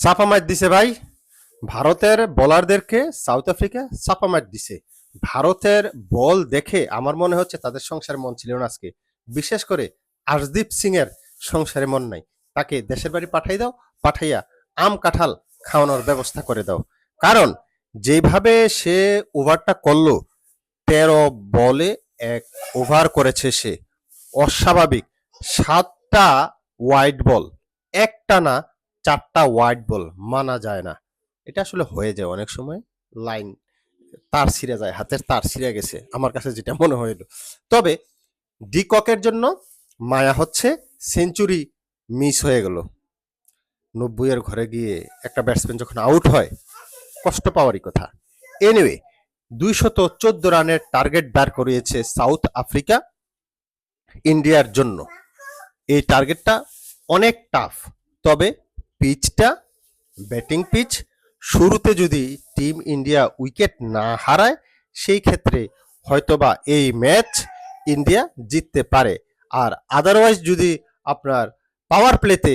চাপা মার দিছে ভাই। ভারতের বোলারদেরকে সাউথ আফ্রিকা চাপা মার দিছে। ভারতের বল দেখে আমার মনে হচ্ছে তাদের সংসারে মন ছিল না আজকে। বিশেষ করে আরদীপ সিং এর সংসারে মন নাই। তাকে দেশের বাড়ি পাঠাই দাও, পাঠাইয়া আম কাঁঠাল খাওয়ানোর ব্যবস্থা করে দাও। কারণ যেভাবে সে ওভারটা করল, তেরো বলে এক ওভার করেছে সে। অস্বাভাবিক। সাতটা ওয়াইড বল একটা না চারটা ওয়াইড বল, মানা যায় না। এটা আসলে হয়ে যায় অনেক সময় লাইন তার ছিঁড়ে যায়, হাতের তার ছিঁড়ে গেছে, আমার কাছে যেটা মনে হইল। তবে ডিককের জন্য মায়া হচ্ছে সেঞ্চুরি মিস হয়ে গেল। নব্বইয়ের ঘরে গিয়ে একটা ব্যাটসম্যান যখন আউট হয়, কষ্ট পাওয়ারই কথা। এনিওয়ে দুইশত চোদ্দ রানের টার্গেট বার করিয়েছে সাউথ আফ্রিকা ইন্ডিয়ার জন্য। এই টার্গেটটা অনেক টাফ তবে পিচটা ব্যাটিং পিচ শুরুতে যদি টিম ইন্ডিয়া উইকেট না হারায়, সেই ক্ষেত্রে হয়তোবা এই ম্যাচ ইন্ডিয়া জিততে পারে। আর আদারওয়াইজ যদি আপনার পাওয়ার প্লেতে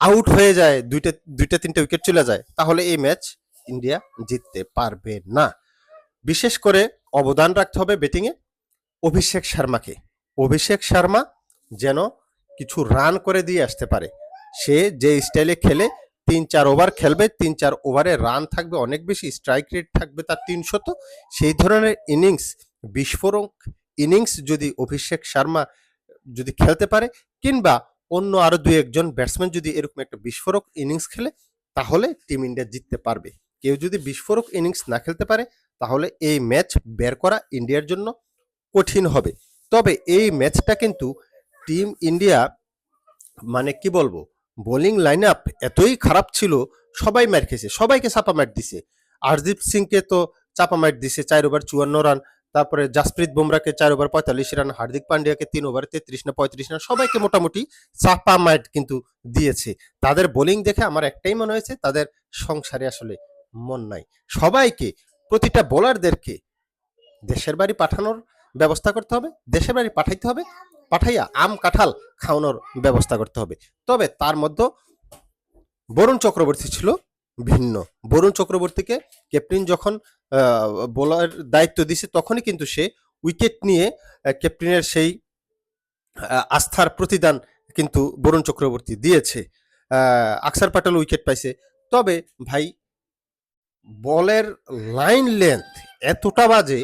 আউট হয়ে যায়, দুইটা দুইটা, তিনটা উইকেট চলে যায়, তাহলে এই ম্যাচ ইন্ডিয়া জিততে পারবে না। বিশেষ করে অবদান রাখতে হবে ব্যাটিংয়ে অভিষেক শর্মাকে। অভিষেক শর্মা যেন কিছু রান করে দিয়ে আসতে পারে। সে যে স্টাইলে খেলে, তিন চার ওভার খেলবে, তিন চার ওভারে রান থাকবে, অনেক বেশি স্ট্রাইক রেট থাকবে তার তিনশত সেই ধরনের ইনিংস বিস্ফোরক ইনিংস যদি অভিষেক শর্মা যদি খেলতে পারে, কিংবা অন্য আরও দুই একজন ব্যাটসম্যান যদি এরকম একটা বিস্ফোরক ইনিংস খেলে, তাহলে টিম ইন্ডিয়া জিততে পারবে। কেউ যদি বিস্ফোরক ইনিংস না খেলতে পারে, তাহলে এই ম্যাচ বের করা ইন্ডিয়ার জন্য কঠিন হবে। তবে এই ম্যাচটা কিন্তু টিম ইন্ডিয়া মানে কি বলব? বোলিং লাইন আপ এতই খারাপ ছিল, সবাই মার খেয়েছে, সবাইকে চাপা মার দিছে। আরদীপ সিংকে তো চাপা মার দিছে, চার ওভার চুয়ান্ন রান তারপরে জাসপ্রীত বুমরাকে চার ওভার পঁয়তাল্লিশ রান হার্দিক পান্ডিয়াকে তিন ওভার তেত্রিশ না পঁয়ত্রিশ রান সবাইকে মোটামুটি চাপা মার কিন্তু দিয়েছে। তাদের বোলিং দেখে আমার একটাই মনে হয়েছে, তাদের সংসারে আসলে মন নাই। সবাইকে, প্রতিটা বোলারদেরকে দেশের বাড়ি পাঠানোর ব্যবস্থা করতে হবে, দেশের বাড়ি পাঠাইতে হবে পাঠাইয়া আম, কাঁঠাল খাওয়ানোর ব্যবস্থা করতে হবে। তবে তার মধ্যে বরুণ চক্রবর্তী ছিল ভিন্ন। বরুণ চক্রবর্তীকে ক্যাপ্টেন যখন বোলার দায়িত্ব দিছে, তখনই কিন্তু সে উইকেট নিয়ে ক্যাপ্টেনের সেই আস্থার প্রতিদান কিন্তু বরুণ চক্রবর্তী দিয়েছে। আকসার পাটেল উইকেট পাইছে। তবে ভাই বলের লাইন লেন্থ এতটা বাজে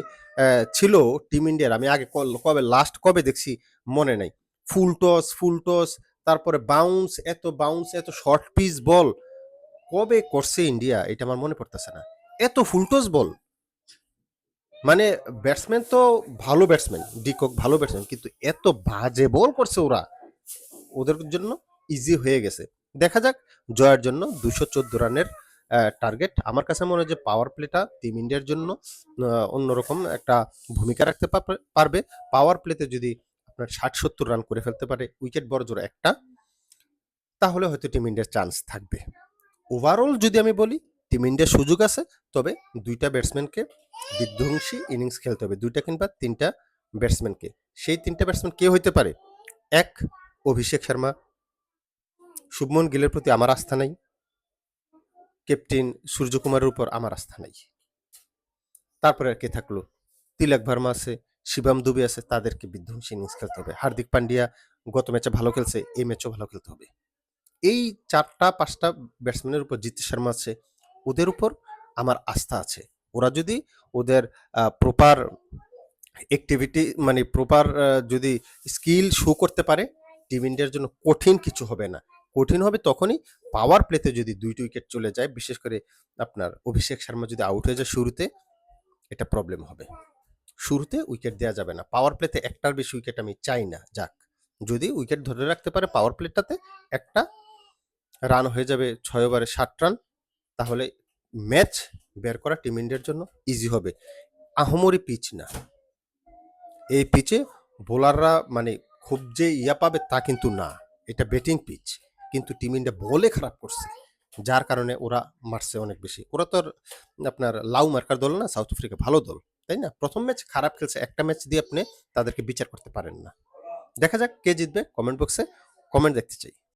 ছিল টিম ইন্ডিয়ার। আমি আগে কবে লাস্ট কবে দেখছি মনে নাই। ফুল টস ফুল টস, তারপরে বাউন্স এত বাউন্স এত শর্ট পিচ বল কবে করছে ইন্ডিয়া? এটা আমার মনে পড়তেছে না। এত ফুলটস বল মানে ব্যাটসম্যান তো ভালো ব্যাটসম্যান ডিকক ভালো ব্যাটসম্যান কিন্তু এত বাজে বল করছে ওরা। ওদের জন্য ইজি হয়ে গেছে। দেখা যাক, জয়ের জন্য দুশো চোদ্দ রানের টার্গেট আমার কাছে মনে হয় যে পাওয়ার প্লেটা টিম ইন্ডিয়ার জন্য অন্যরকম একটা ভূমিকা রাখতে পারবে- পারবে। পাওয়ার প্লেতে যদি আপনার ষাট সত্তর রান করে ফেলতে পারে উইকেট বড় জোর একটা, তাহলে হয়তো টিম ইন্ডিয়ার চান্স থাকবে। ওভারঅল যদি আমি বলি টিম ইন্ডিয়ার সুযোগ আছে, তবে দুইটা ব্যাটসম্যানকে বিধ্বংসী ইনিংস খেলতে হবে। দুইটা কিংবা তিনটা ব্যাটসম্যানকে সেই তিনটা ব্যাটসম্যান কে হইতে পারে? এক, অভিষেক শর্মা। শুভমন গিলের প্রতি আমার আস্থা নাই। ক্যাপ্টেন সূর্যকুমারের উপর আমার আস্থা নাই। তারপরে আর কে থাকল? তিলক ভার্মা আছে, শিবাম দুবে আছে, তাদেরকে বিধ্বংসী ইনিংস খেলতে হবে। হার্দিক পান্ডিয়া গত ম্যাচে ভালো খেলছে, এই ম্যাচও ভালো খেলতে হবে। এই চারটা, পাঁচটা ব্যাটসম্যানের উপর জিত শর্মা আছে, ওদের উপর আমার আস্থা আছে। ওরা যদি ওদের প্রপার অ্যাক্টিভিটি মানে প্রপার যদি স্কিল শো করতে পারে টিম ইন্ডিয়ার জন্য কঠিন কিছু হবে না। কঠিন হবে তখনই পাওয়ার প্লেতে যদি দুইটি উইকেট চলে যায়, বিশেষ করে আপনার অভিষেক শর্মা যদি আউট হয়ে যায় শুরুতে, এটা প্রবলেম হবে। শুরুতে উইকেট দেওয়া যাবে না। পাওয়ার প্লেতে একটার বেশি উইকেট আমি চাই না, যাক। যদি উইকেট ধরে রাখতে পারে পাওয়ার প্লেটটাতে একটা রান হয়ে যাবে ছয় ওভারে ষাট রান তাহলে ম্যাচ বের করা টিম ইন্ডিয়ার জন্য ইজি হবে। আহমরি পিচ না। এই পিচে বোলাররা মানে খুব যে ইয়া পাবে তা কিন্তু না। এটা ব্যাটিং পিচ কিন্তু টিম ইন্ডিয়া বলে খারাপ করছে। যার কারণে ওরা মারছে অনেক বেশি। ওরা তো আপনার লাউ মার্কার দল না, সাউথ আফ্রিকা ভালো দল, তাই না? প্রথম ম্যাচ খারাপ খেলছে, একটা ম্যাচ দিয়ে আপনি তাদেরকে বিচার করতে পারেন না। দেখা যাক কে জিতবে কমেন্ট বক্সে কমেন্ট দেখতে চাই।